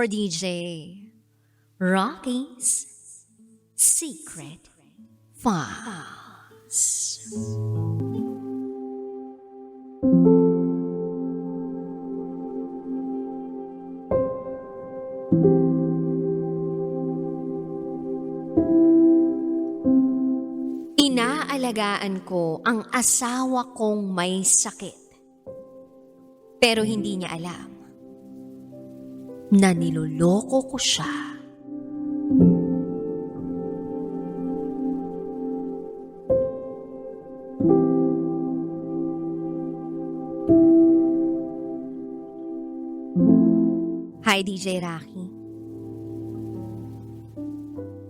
for DJ Rocky's Secret Files. Inaalagaan ko ang asawa kong may sakit. Pero hindi niya alam na niloloko ko siya. Hi, DJ Rocky.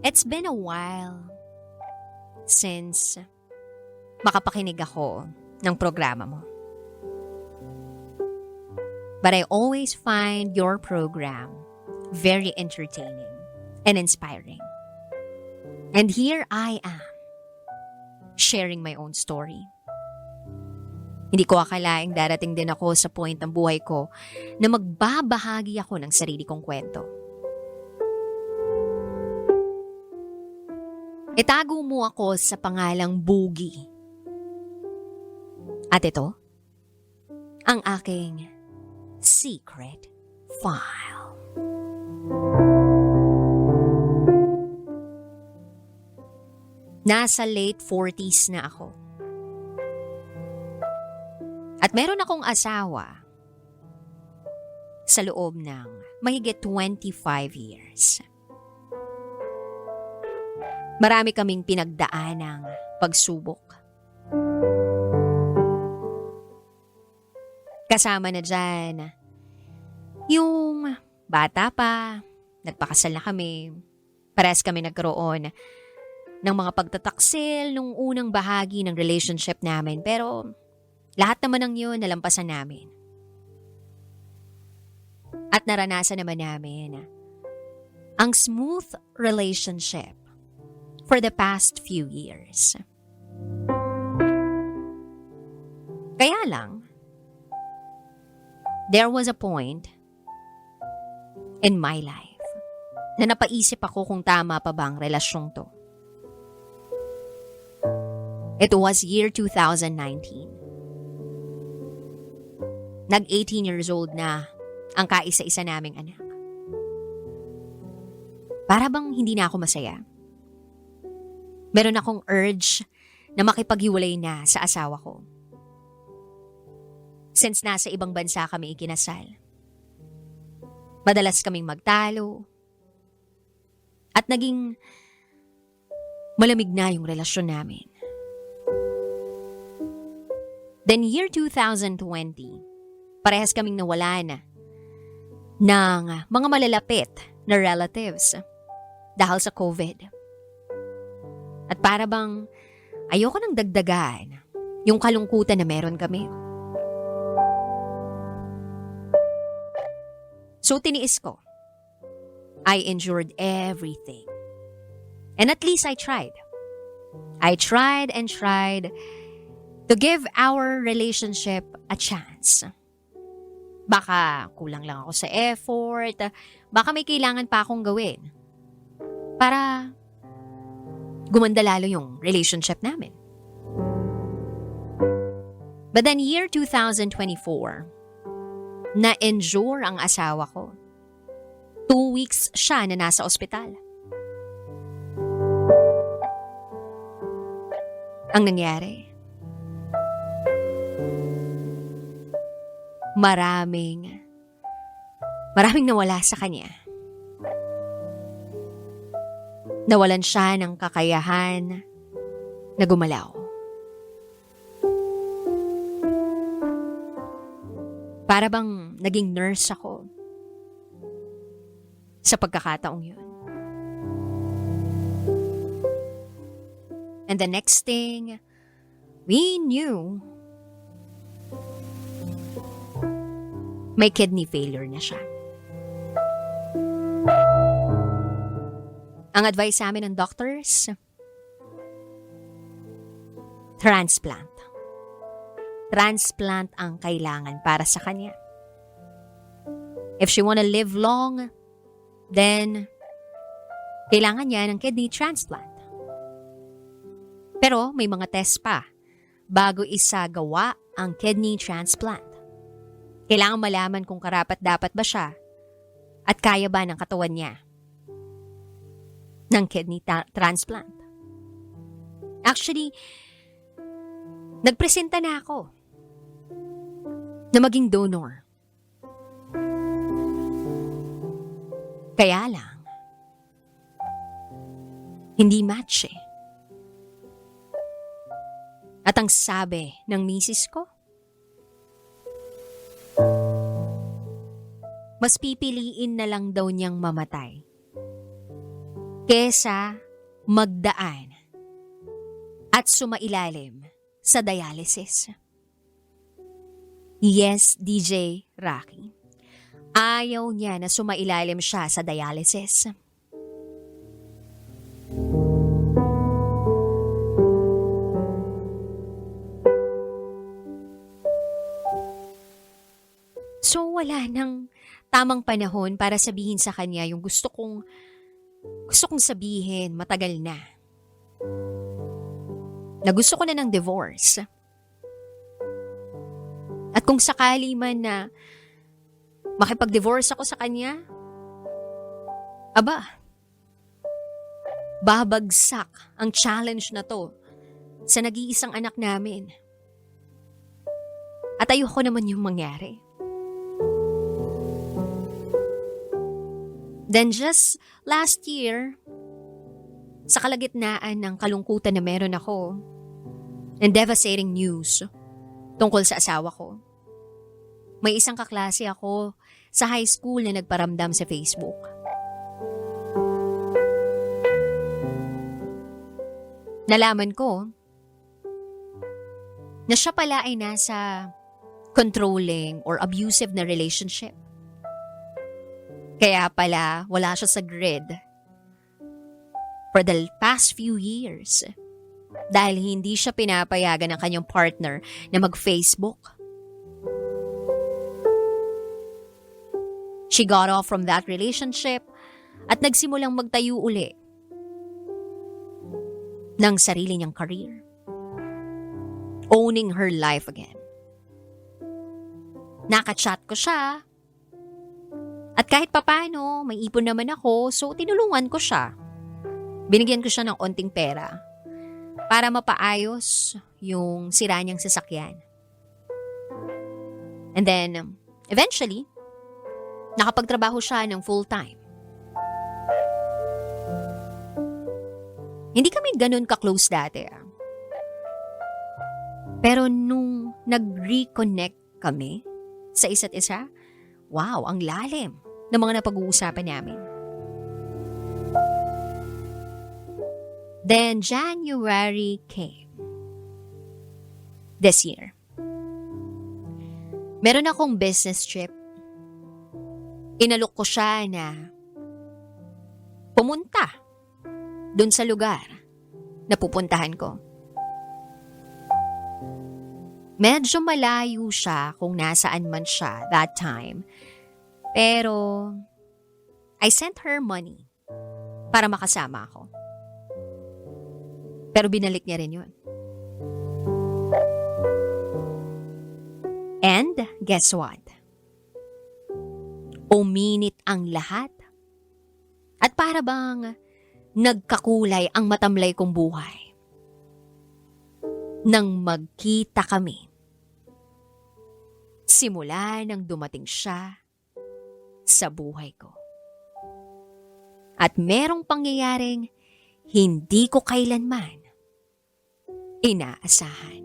It's been a while since makapakinig ako ng programa mo. But I always find your program very entertaining and inspiring. And here I am, sharing my own story. Hindi ko akalaing darating din ako sa point ng buhay ko na magbabahagi ako ng sarili kong kwento. Itago mo ako sa pangalang Boogie. At ito, ang aking secret file. Nasa late 40s na ako. At meron akong asawa sa loob ng mahigit 25 years. Marami kaming pinagdaan ng pagsubok. Kasama na dyan, yung bata pa, nagpakasal na kami, pares kami nagkaroon ng mga pagtataksil nung unang bahagi ng relationship namin pero lahat naman ng yun nalampasan namin. At naranasan naman namin ang smooth relationship for the past few years. Kaya lang, there was a point in my life na napaisip ako kung tama pa ba ang relasyong to. It was year 2019. Nag 18 years old na ang kaisa-isa naming anak. Para bang hindi na ako masaya? Meron akong urge na makipaghiwalay na sa asawa ko. Since nasa ibang bansa kami ikinasal. Madalas kaming magtalo. At naging malamig na yung relasyon namin. Then year 2020, parehas kaming nawala na ng mga malalapit na relatives dahil sa COVID. At para bang ayoko nang dagdagan yung kalungkutan na meron kami. So tiniis ko. I endured everything. And at least I tried. I tried and tried to give our relationship a chance. Baka kulang lang ako sa effort, baka may kailangan pa akong gawin para gumanda lalo yung relationship namin. But then year 2024, na-endure ang asawa ko. Two weeks siya na nasa ospital. Ang nangyari, maraming, maraming nawala sa kanya. Nawalan siya ng kakayahan na gumalaw. Para bang naging nurse ako sa pagkakataong yun. And the next thing we knew, may kidney failure na siya. Ang advice sa amin ng doctors, transplant. Transplant ang kailangan para sa kanya. If she wanna live long, Then, kailangan niya ng kidney transplant. Pero may mga test pa bago isagawa ang kidney transplant. Kailangan malaman kung karapat dapat ba siya at kaya ba ng katawan niya ng kidney ta- transplant. Actually, nagpresenta na ako na maging donor. Kaya lang, hindi match eh. At ang sabi ng misis ko, mas pipiliin na lang daw niyang mamatay kesa magdaan at sumailalim sa dialysis. Yes, DJ Rocky. Ayaw niya na sumailalim siya sa dialysis. So wala nang tamang panahon para sabihin sa kanya yung gusto kong gusto kong sabihin matagal na. Na gusto ko na ng divorce. At kung sakali man na makipag-divorce ako sa kanya, aba, babagsak ang challenge na to sa nag-iisang anak namin. At ayoko naman yung mangyari. Then just last year, sa kalagitnaan ng kalungkutan na meron ako, and devastating news tungkol sa asawa ko. May isang kaklase ako sa high school na nagparamdam sa Facebook. Nalaman ko na siya pala ay nasa controlling or abusive na relationship. Kaya pala wala siya sa grid for the past few years dahil hindi siya pinapayagan ng kanyang partner na mag-Facebook. She got off from that relationship at nagsimulang magtayo uli ng sarili niyang career. Owning her life again. Nakachat ko siya. At kahit papano, may ipon naman ako, so tinulungan ko siya. Binigyan ko siya ng onting pera para mapaayos yung sira niyang sasakyan. And then, eventually, nakapagtrabaho siya ng full-time. Hindi kami ganun ka-close dati. Ah. Pero nung nag-reconnect kami sa isa't isa, wow, ang lalim ng mga napag-uusapan namin. Then January came. This year. Meron akong business trip. Inalok ko siya na pumunta dun sa lugar na pupuntahan ko. Medyo malayo siya kung nasaan man siya that time. Pero I sent her money para makasama ako. Pero binalik niya rin yun. And guess what? Uminit ang lahat. At para bang nagkakulay ang matamlay kong buhay. Nang magkita kami. Simula nang dumating siya sa buhay ko. At merong pangyayaring hindi ko kailanman inaasahan.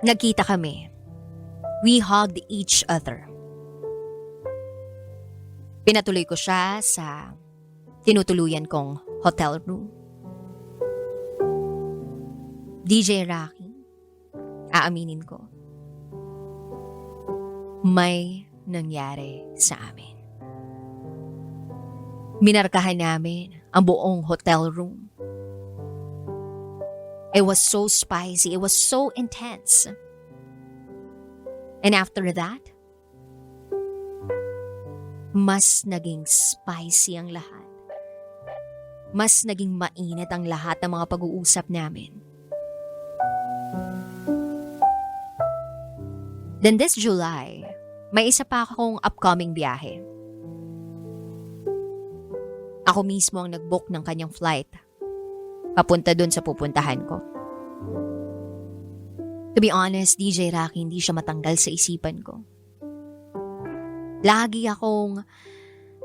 Nagkita kami. We hugged each other. Pinatuloy ko siya sa tinutuluyan kong hotel room. DJ Rocky, aaminin ko, may nangyari sa amin. Minarkahan namin ang buong hotel room. It was so spicy. It was so intense. And after that, mas naging spicy ang lahat. Mas naging mainit ang lahat ng mga pag-uusap namin. Then this July, may isa pa akong upcoming biyahe. Ako mismo ang nag-book ng kanyang flight. Papunta dun sa pupuntahan ko. To be honest, DJ Rocky, hindi siya matanggal sa isipan ko. Lagi akong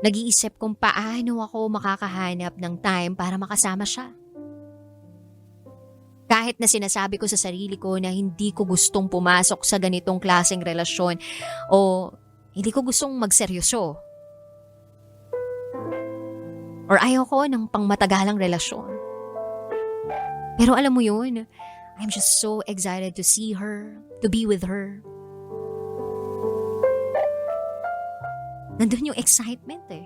nag-iisip kung paano ako makakahanap ng time para makasama siya. Kahit na sinasabi ko sa sarili ko na hindi ko gustong pumasok sa ganitong klaseng relasyon o hindi ko gustong magseryoso. Or ayaw ko ng pangmatagalang relasyon. Pero alam mo yun, I'm just so excited to see her, to be with her. Nandun yung excitement eh.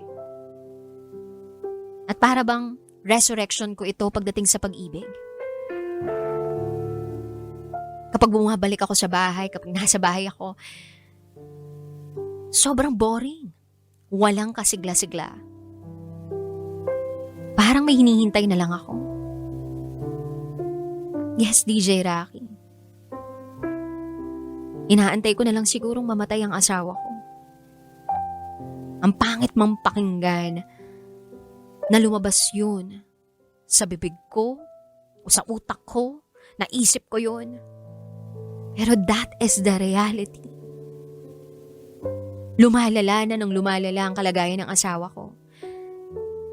At para bang resurrection ko ito pagdating sa pag-ibig. Kapag bumabalik ako sa bahay, kapag nasa bahay ako, sobrang boring. Walang kasigla-sigla. Parang may hinihintay na lang ako. Yes, DJ Rocky. Inaantay ko na lang sigurong mamatay ang asawa ko. Ang pangit mang pakinggan na lumabas yun sa bibig ko o sa utak ko, naisip ko yun. Pero that is the reality. Lumalala na ng lumalala ang kalagayan ng asawa ko.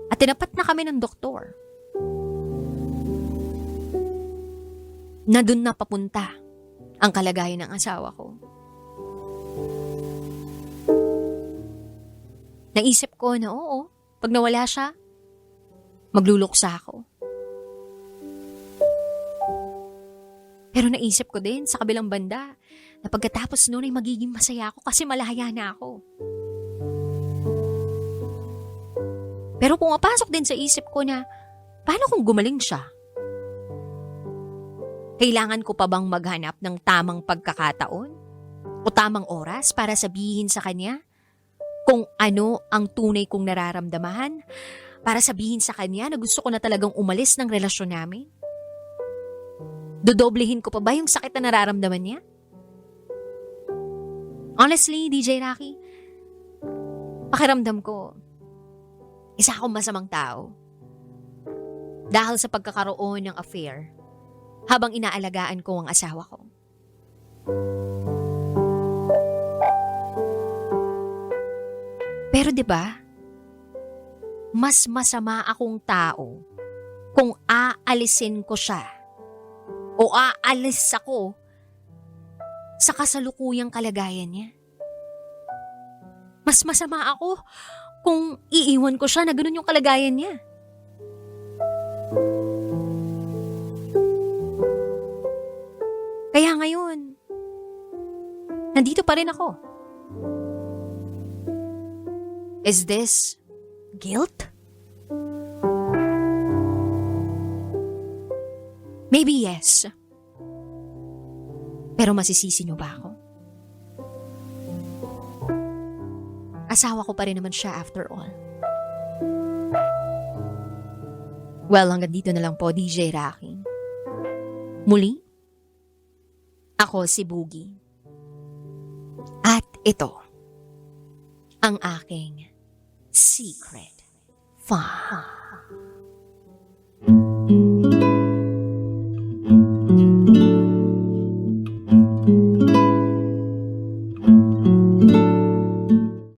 At tinapat na kami ng doktor. Na dun na papunta ang kalagayan ng asawa ko. Naisip ko na oo, pag nawala siya, magluluksa ako. Pero naisip ko din sa kabilang banda na pagkatapos noon ay magiging masaya ako kasi malaya na ako. Pero pumapasok din sa isip ko na paano kung gumaling siya? Kailangan ko pa bang maghanap ng tamang pagkakataon? O tamang oras para sabihin sa kanya kung ano ang tunay kong nararamdamahan? Para sabihin sa kanya na gusto ko na talagang umalis ng relasyon namin? Dodoblehin ko pa ba yung sakit na nararamdaman niya? Honestly, DJ Rocky, pakiramdam ko, isa akong masamang tao. Dahil sa pagkakaroon ng affair, habang inaalagaan ko ang asawa ko. Pero 'di ba? Mas masama akong tao kung aalisin ko siya o aalis ako sa kasalukuyang kalagayan niya. Mas masama ako kung iiwan ko siya na ganun yung kalagayan niya. Nandito pa rin ako. Is this guilt? Maybe yes. Pero masisisi niyo ba ako? Asawa ko pa rin naman siya after all. Well, hanggang dito na lang po, DJ Rocky. Muli, ako si Boogie. Ito, ang aking secret file.